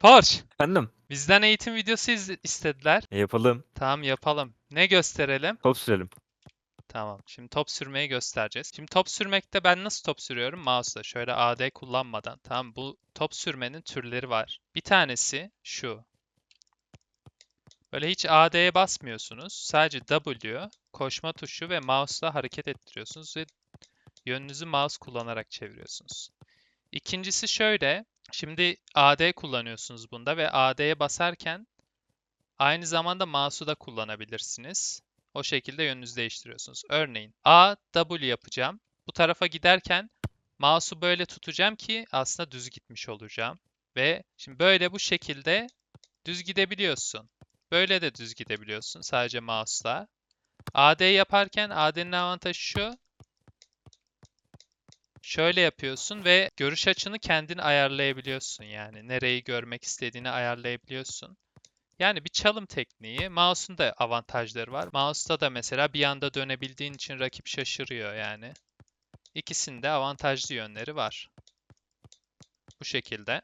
Porsche, Efendim? bizden eğitim videosu iz- istediler. E, yapalım. Tamam yapalım. Ne gösterelim? Top sürelim. Tamam. Şimdi top sürmeyi göstereceğiz. Şimdi top sürmekte ben nasıl top sürüyorum? Mouse'la şöyle AD kullanmadan. Tamam bu top sürmenin türleri var. Bir tanesi şu. Böyle hiç AD'ye basmıyorsunuz. Sadece W, koşma tuşu ve mouse'la hareket ettiriyorsunuz ve yönünüzü mouse kullanarak çeviriyorsunuz. İkincisi şöyle. Şimdi AD kullanıyorsunuz bunda ve AD'ye basarken aynı zamanda mouse'u da kullanabilirsiniz. O şekilde yönünüzü değiştiriyorsunuz. Örneğin A, W yapacağım. Bu tarafa giderken mouse'u böyle tutacağım ki aslında düz gitmiş olacağım. Ve şimdi böyle bu şekilde düz gidebiliyorsun. Böyle de düz gidebiliyorsun sadece mouse'la. AD yaparken AD'nin avantajı şu. Şöyle yapıyorsun ve görüş açını kendin ayarlayabiliyorsun yani. Nereyi görmek istediğini ayarlayabiliyorsun. Yani bir çalım tekniği. Mouse'un da avantajları var. Mouse'da da mesela bir anda dönebildiğin için rakip şaşırıyor yani. İkisinin de avantajlı yönleri var. Bu şekilde.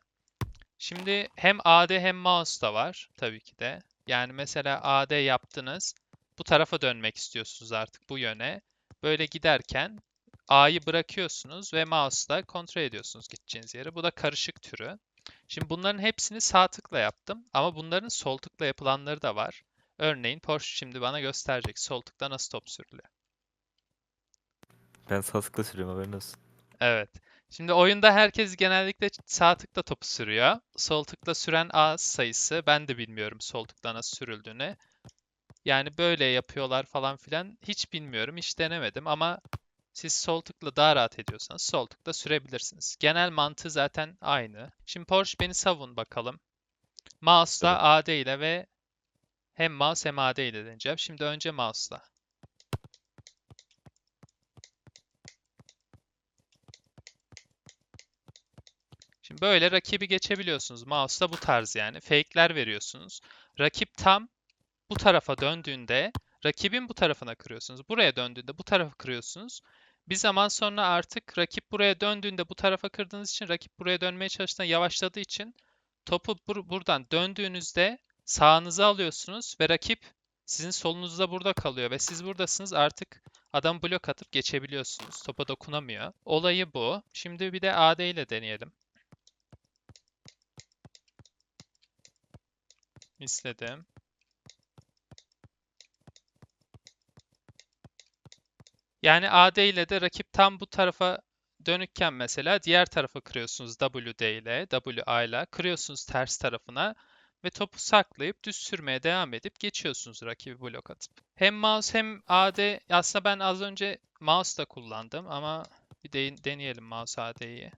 Şimdi hem AD hem mouse da var tabii ki de. Yani mesela AD yaptınız. Bu tarafa dönmek istiyorsunuz artık bu yöne. Böyle giderken A'yı bırakıyorsunuz ve mouse'la kontrol ediyorsunuz gideceğiniz yeri. Bu da karışık türü. Şimdi bunların hepsini sağ tıkla yaptım ama bunların sol tıkla yapılanları da var. Örneğin Porsche şimdi bana gösterecek sol tıkla nasıl top sürülüyor. Ben sağ tıkla sürüyorum haberin olsun. Evet. Şimdi oyunda herkes genellikle sağ tıkla topu sürüyor. Sol tıkla süren az sayısı. Ben de bilmiyorum sol tıkla nasıl sürüldüğünü. Yani böyle yapıyorlar falan filan. Hiç bilmiyorum, hiç denemedim ama siz sol tıkla daha rahat ediyorsanız sol tıkla sürebilirsiniz. Genel mantığı zaten aynı. Şimdi Porsche beni savun bakalım. Mouse'la AD ile ve hem mouse hem AD ile deneyeceğim. Şimdi önce mouse'la. Şimdi böyle rakibi geçebiliyorsunuz. Mouse'la bu tarz yani. Fake'ler veriyorsunuz. Rakip tam bu tarafa döndüğünde rakibin bu tarafına kırıyorsunuz. Buraya döndüğünde bu tarafa kırıyorsunuz. Bir zaman sonra artık rakip buraya döndüğünde bu tarafa kırdığınız için rakip buraya dönmeye çalıştığında yavaşladığı için topu bur- buradan döndüğünüzde sağınıza alıyorsunuz ve rakip sizin solunuzda burada kalıyor ve siz buradasınız artık adam blok atıp geçebiliyorsunuz. Topa dokunamıyor. Olayı bu. Şimdi bir de AD ile deneyelim. Misledim. Yani AD ile de rakip tam bu tarafa dönükken mesela diğer tarafa kırıyorsunuz WD ile, WA ile kırıyorsunuz ters tarafına ve topu saklayıp düz sürmeye devam edip geçiyorsunuz rakibi blok atıp. Hem mouse hem AD aslında ben az önce mouse da kullandım ama bir de deneyelim mouse AD'yi.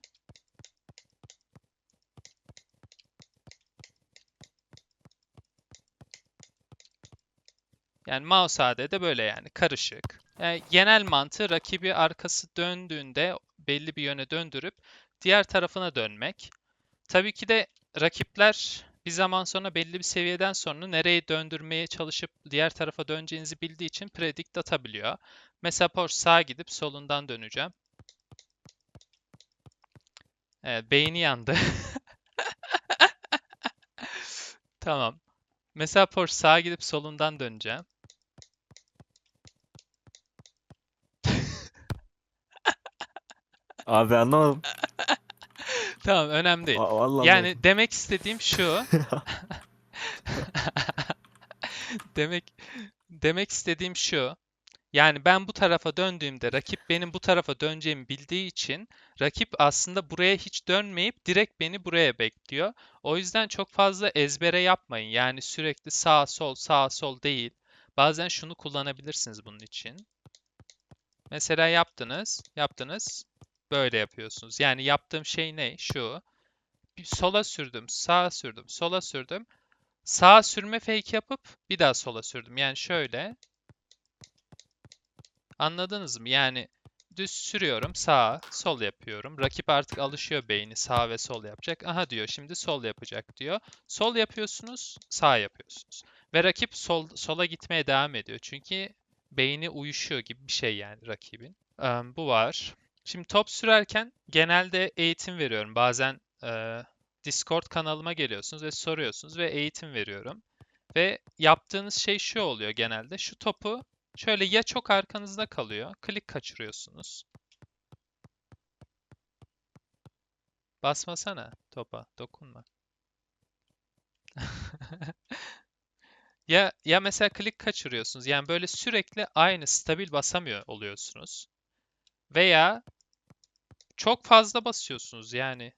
Yani mouse AD'de böyle yani karışık. Yani genel mantığı rakibi arkası döndüğünde belli bir yöne döndürüp diğer tarafına dönmek. Tabii ki de rakipler bir zaman sonra belli bir seviyeden sonra nereye döndürmeye çalışıp diğer tarafa döneceğinizi bildiği için predict atabiliyor. Mesela Porsche sağa gidip solundan döneceğim. Evet, beyni yandı. Tamam. Mesela Porsche sağa gidip solundan döneceğim. Abi anlamadım. Tamam, önemli değil. Va- Vallahi Yani demek istediğim şu. Demek demek istediğim şu. Yani ben bu tarafa döndüğümde rakip benim bu tarafa döneceğimi bildiği için rakip aslında buraya hiç dönmeyip direkt beni buraya bekliyor. O yüzden çok fazla ezbere yapmayın. Yani sürekli sağ sol sağ sol değil. Bazen şunu kullanabilirsiniz bunun için. Mesela yaptınız, yaptınız. Böyle yapıyorsunuz. Yani yaptığım şey ne? Şu. Sola sürdüm, sağa sürdüm, sola sürdüm. Sağa sürme fake yapıp bir daha sola sürdüm. Yani şöyle. Anladınız mı? Yani düz sürüyorum, sağa, sol yapıyorum. Rakip artık alışıyor beyni sağ ve sol yapacak. Aha diyor şimdi sol yapacak diyor. Sol yapıyorsunuz, sağ yapıyorsunuz. Ve rakip sol, sola gitmeye devam ediyor. Çünkü beyni uyuşuyor gibi bir şey yani rakibin. Em, bu var. Şimdi top sürerken genelde eğitim veriyorum. Bazen e, Discord kanalıma geliyorsunuz ve soruyorsunuz ve eğitim veriyorum. Ve yaptığınız şey şu oluyor genelde. Şu topu şöyle ya çok arkanızda kalıyor, klik kaçırıyorsunuz. Basmasana topa, dokunma. Ya ya mesela klik kaçırıyorsunuz. Yani böyle sürekli aynı stabil basamıyor oluyorsunuz. Veya çok fazla basıyorsunuz yani.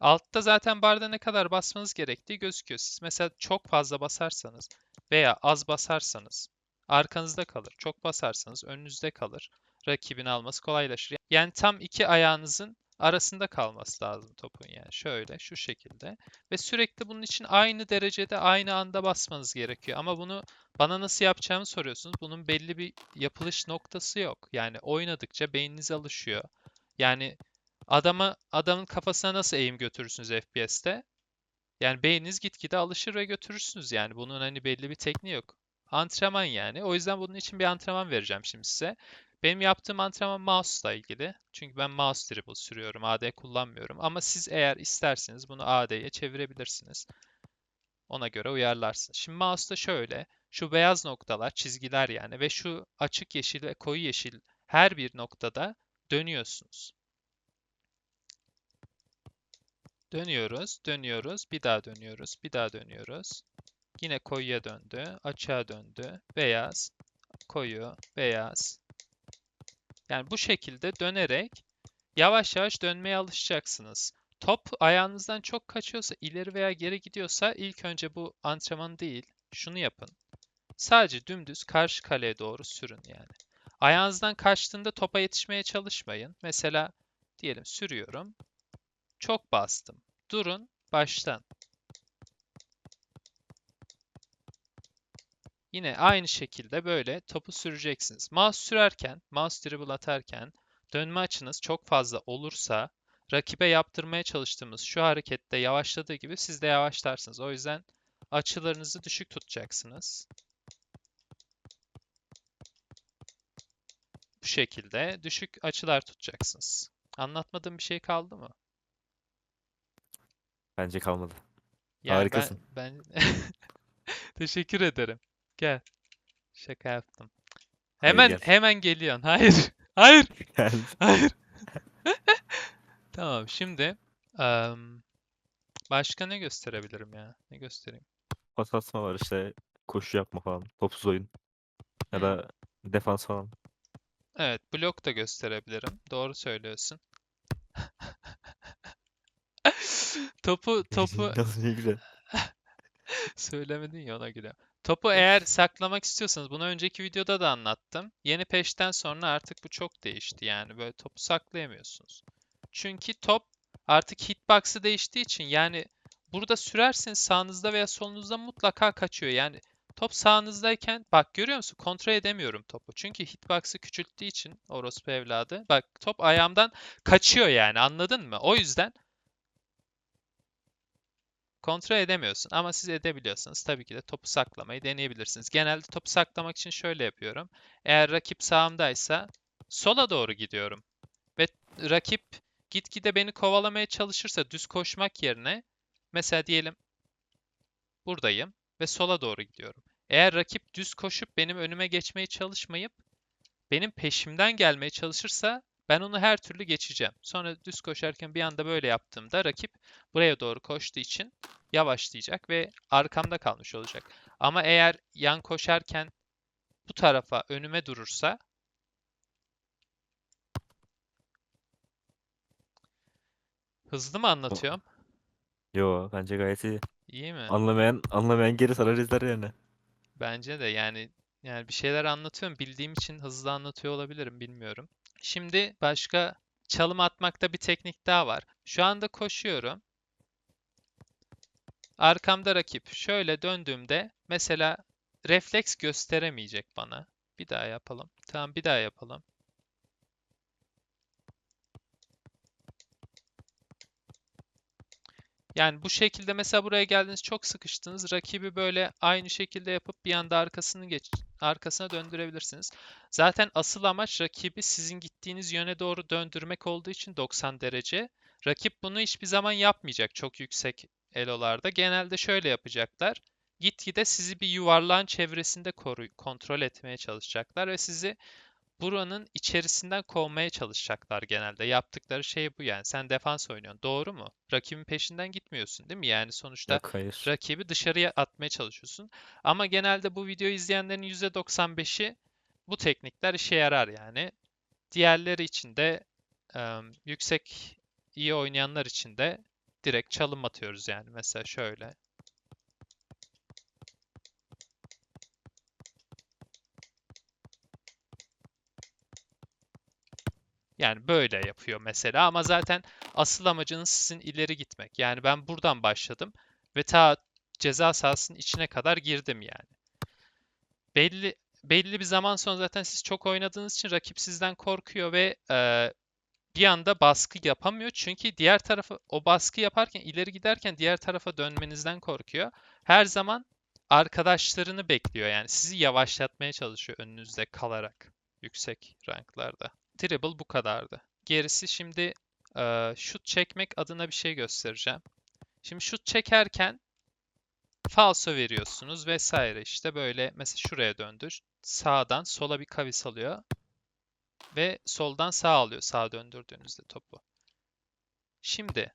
Altta zaten barda ne kadar basmanız gerektiği gözüküyor. Siz mesela çok fazla basarsanız veya az basarsanız arkanızda kalır. Çok basarsanız önünüzde kalır. Rakibin alması kolaylaşır. Yani tam iki ayağınızın arasında kalması lazım topun yani. Şöyle, şu şekilde. Ve sürekli bunun için aynı derecede, aynı anda basmanız gerekiyor. Ama bunu bana nasıl yapacağımı soruyorsunuz. Bunun belli bir yapılış noktası yok. Yani oynadıkça beyniniz alışıyor. Yani adama adamın kafasına nasıl eğim götürürsünüz FPS'te? Yani beyniniz gitgide alışır ve götürürsünüz yani. Bunun hani belli bir tekniği yok. Antrenman yani. O yüzden bunun için bir antrenman vereceğim şimdi size. Benim yaptığım antrenman mouse'la ilgili. Çünkü ben mouse dribble sürüyorum. AD kullanmıyorum. Ama siz eğer isterseniz bunu AD'ye çevirebilirsiniz. Ona göre uyarlarsınız. Şimdi mouse'da şöyle. Şu beyaz noktalar, çizgiler yani ve şu açık yeşil ve koyu yeşil her bir noktada dönüyorsunuz. Dönüyoruz, dönüyoruz, bir daha dönüyoruz, bir daha dönüyoruz. Yine koyuya döndü, açığa döndü, beyaz, koyu, beyaz. Yani bu şekilde dönerek yavaş yavaş dönmeye alışacaksınız. Top ayağınızdan çok kaçıyorsa, ileri veya geri gidiyorsa ilk önce bu antrenman değil, şunu yapın. Sadece dümdüz karşı kaleye doğru sürün yani. Ayağınızdan kaçtığında topa yetişmeye çalışmayın. Mesela diyelim sürüyorum. Çok bastım. Durun, baştan. Yine aynı şekilde böyle topu süreceksiniz. Mouse sürerken, mouse dribble atarken dönme açınız çok fazla olursa rakibe yaptırmaya çalıştığımız şu harekette yavaşladığı gibi siz de yavaşlarsınız. O yüzden açılarınızı düşük tutacaksınız. Bu şekilde düşük açılar tutacaksınız. Anlatmadığım bir şey kaldı mı? Bence kalmadı. Yani Harikasın. ben, ben... Teşekkür ederim. Gel. Şaka yaptım. Hayır, Hemen gel. hemen geliyorsun. Hayır. Hayır. Hayır. Tamam şimdi em, başka ne gösterebilirim ya? Ne göstereyim? pas atma var işte koşu yapma falan. Topsuz oyun. Ya Hmm. da defans falan. Evet, blok da gösterebilirim. Doğru söylüyorsun. Topu topu Nasıl ne güzel. Söylemedin ya ona göre. Topu eğer saklamak istiyorsanız bunu önceki videoda da anlattım. Yeni peşten sonra artık bu çok değişti yani böyle topu saklayamıyorsunuz. Çünkü top artık hitbox'ı değiştiği için yani burada sürerseniz sağınızda veya solunuzda mutlaka kaçıyor. Yani top sağınızdayken bak görüyor musun kontrol edemiyorum topu. Çünkü hitbox'ı küçülttüğü için orospu evladı. Bak top ayağımdan kaçıyor yani anladın mı? O yüzden kontrol edemiyorsun ama siz edebiliyorsanız tabii ki de topu saklamayı deneyebilirsiniz. Genelde topu saklamak için şöyle yapıyorum. Eğer rakip sağımdaysa sola doğru gidiyorum. Ve rakip gitgide beni kovalamaya çalışırsa düz koşmak yerine mesela diyelim buradayım ve sola doğru gidiyorum. Eğer rakip düz koşup benim önüme geçmeye çalışmayıp benim peşimden gelmeye çalışırsa ben onu her türlü geçeceğim. Sonra düz koşarken bir anda böyle yaptığımda rakip buraya doğru koştuğu için yavaşlayacak ve arkamda kalmış olacak. Ama eğer yan koşarken bu tarafa önüme durursa hızlı mı anlatıyorum? Yo bence gayet iyi. İyi mi? Anlamayan anlamayan geri sarar izler yani. Bence de yani yani bir şeyler anlatıyorum. Bildiğim için hızlı anlatıyor olabilirim bilmiyorum. Şimdi başka çalım atmakta bir teknik daha var. Şu anda koşuyorum. Arkamda rakip. Şöyle döndüğümde mesela refleks gösteremeyecek bana. Bir daha yapalım. Tamam bir daha yapalım. Yani bu şekilde mesela buraya geldiniz çok sıkıştınız. Rakibi böyle aynı şekilde yapıp bir anda arkasını geç arkasına döndürebilirsiniz. Zaten asıl amaç rakibi sizin gittiğiniz yöne doğru döndürmek olduğu için 90 derece. Rakip bunu hiçbir zaman yapmayacak çok yüksek elolarda. Genelde şöyle yapacaklar. Gitgide sizi bir yuvarlağın çevresinde koru kontrol etmeye çalışacaklar ve sizi buranın içerisinden kovmaya çalışacaklar genelde. Yaptıkları şey bu yani. Sen defans oynuyorsun. Doğru mu? Rakibin peşinden gitmiyorsun değil mi? Yani sonuçta Yok hayır. rakibi dışarıya atmaya çalışıyorsun. Ama genelde bu videoyu izleyenlerin %95'i bu teknikler işe yarar yani. Diğerleri için de em, yüksek iyi oynayanlar için de direkt çalım atıyoruz yani. Mesela şöyle. Yani böyle yapıyor mesela ama zaten asıl amacınız sizin ileri gitmek. Yani ben buradan başladım ve ta ceza sahasının içine kadar girdim yani. Belli belli bir zaman sonra zaten siz çok oynadığınız için rakip sizden korkuyor ve e, bir anda baskı yapamıyor. Çünkü diğer tarafı o baskı yaparken ileri giderken diğer tarafa dönmenizden korkuyor. Her zaman arkadaşlarını bekliyor yani sizi yavaşlatmaya çalışıyor önünüzde kalarak yüksek ranklarda. Dribble bu kadardı. Gerisi şimdi e, şut çekmek adına bir şey göstereceğim. Şimdi şut çekerken falso veriyorsunuz vesaire işte böyle mesela şuraya döndür. Sağdan sola bir kavis alıyor ve soldan sağa alıyor sağa döndürdüğünüzde topu. Şimdi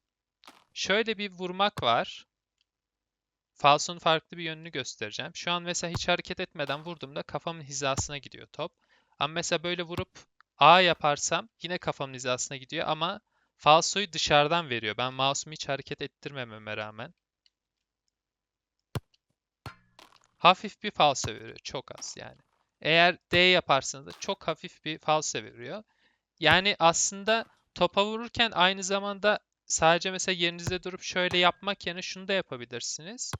şöyle bir vurmak var. Falsonun farklı bir yönünü göstereceğim. Şu an mesela hiç hareket etmeden vurduğumda kafamın hizasına gidiyor top. Ama mesela böyle vurup A yaparsam yine kafamın hizasına gidiyor ama falsoyu dışarıdan veriyor. Ben mouse'umu hiç hareket ettirmememe rağmen. Hafif bir falso veriyor. Çok az yani. Eğer D yaparsanız da çok hafif bir falso veriyor. Yani aslında topa vururken aynı zamanda sadece mesela yerinizde durup şöyle yapmak yerine şunu da yapabilirsiniz.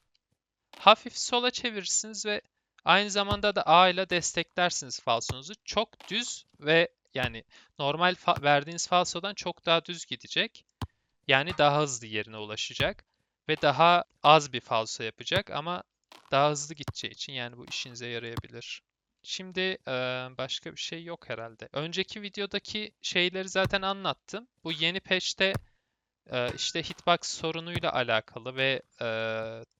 Hafif sola çevirirsiniz ve aynı zamanda da A ile desteklersiniz falsonuzu. Çok düz ve yani normal fa- verdiğiniz falsodan çok daha düz gidecek. Yani daha hızlı yerine ulaşacak ve daha az bir falso yapacak ama daha hızlı gideceği için yani bu işinize yarayabilir. Şimdi başka bir şey yok herhalde. Önceki videodaki şeyleri zaten anlattım. Bu yeni patch'te işte hitbox sorunuyla alakalı ve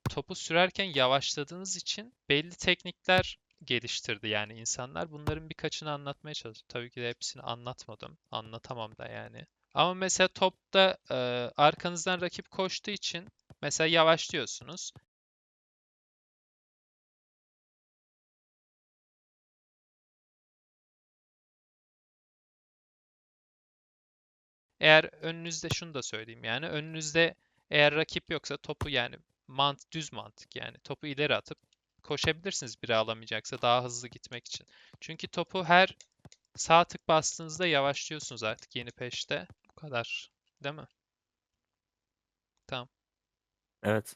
topu sürerken yavaşladığınız için belli teknikler geliştirdi yani insanlar. Bunların birkaçını anlatmaya çalıştım. Tabii ki de hepsini anlatmadım. Anlatamam da yani. Ama mesela topta eee, arkanızdan rakip koştuğu için mesela yavaşlıyorsunuz. Eğer önünüzde şunu da söyleyeyim yani önünüzde eğer rakip yoksa topu yani mant düz mantık yani topu ileri atıp koşabilirsiniz biri alamayacaksa daha hızlı gitmek için. Çünkü topu her sağ tık bastığınızda yavaşlıyorsunuz artık yeni peşte. Bu kadar. Değil mi? Evet.